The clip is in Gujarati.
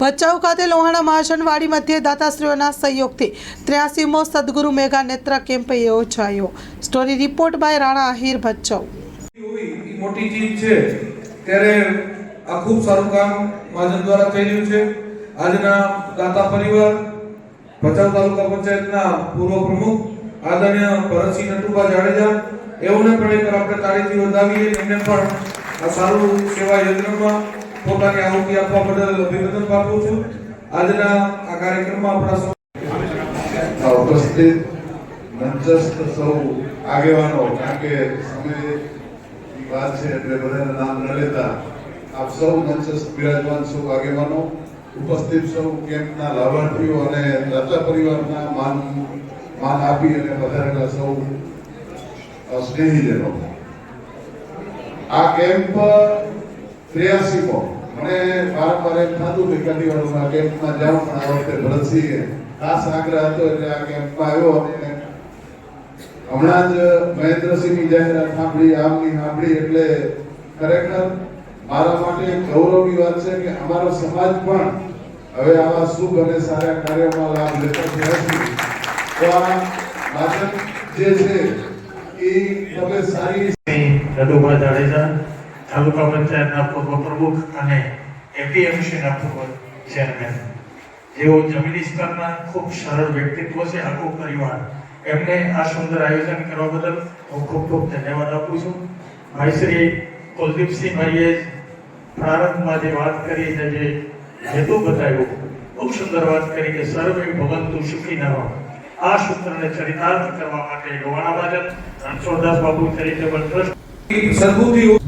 ભચાઉ ખાતે લોહાણા મહાજનવાડી મધ્યે દાતાશ્રીઓના સહયોગથી ત્ર્યાસીમો સદગુરુ મેગા નેત્ર કેમ્પ યોજાયો. Story report by Rana Ahir Bhachau. મોટી ચીજ છે, ત્યારે આ ખૂબ સારું કામ મહાજન દ્વારા થઈ રહ્યું છે. આજના દાતા પરિવાર, ભચાઉ તાલુકા પંચાયતના પૂર્વ પ્રમુખ, આદરણીય ભરતસિંહ નટુભા જાડેજા, એઓને પણ એક આપણે તાળીથી વધાવીએ એમને પણ આ સારું સેવા યજ્ઞમાં પોતાની આહુતિ આપવા બદલ અભિનંદન પાઠવું છું. આજના આ કાર્યક્રમમાં આપણા ઉપસ્થિત મંચસ્થ સૌ આગેવાનો, કારણ કે સમયની વાત છે એટલે બધાના નામ ન લેતા, આપ સૌ મંચસ્થ બિરાજમાન સૌ આગેવાનો, ઉપસ્થિત સૌ કેમ્પના લાભાર્થીઓ અને દાતા પરિવારના માન માન આપી અને વધારેલા સૌ સ્નેહીજનો. આ કેમ્પ ત્ર્યાસીમો મને વારંવાર એમ થતું કે કદી વાળું કેમ્પમાં જાઉં પણ આ વખતે ભરતસિંહે ખાસ આગ્રહ હતો એટલે આ કેમ્પમાં આવ્યો અને હમણાં જ મહેન્દ્રસિંહની જાહેરાત સાંભળી, આમની સાંભળી એટલે ખરેખર મારા માટે ગૌરવની વાત છે કે અમારો સમાજ પણ હવે આવા શુભ અને સારા કાર્યોમાં લાભ લેતો થયા છે તો આ માધ્યમ જે છે, એ તમે સારી નડુભા જાડેજા તાલુકા પંચાયતના પૂર્વ પ્રમુખ અને એપીએમસીના પૂર્વ ચેરમેન જેઓ જમીની સ્તરના ખૂબ સરળ વ્યક્તિત્વ છે આખો પરિવાર એમને આ સુંદર આયોજન કરવા બદલ હું ખૂબ ખૂબ ધન્યવાદ આપું છું ભાઈ શ્રી કુલદીપસિંહભાઈએ પ્રારંભમાં જે વાત કરી છે જે હેતુ બતાવ્યો ખૂબ સુંદર વાત કરી કે સર્વે ભગવંતુ સુખી નવ આ સૂત્રને ચરિતાર્થ કરવા માટે ગોવાણા મહાજન રણછોડદાસ બાબુ ચેરિટેબલ ટ્રસ્ટ સદબુદ્ધિ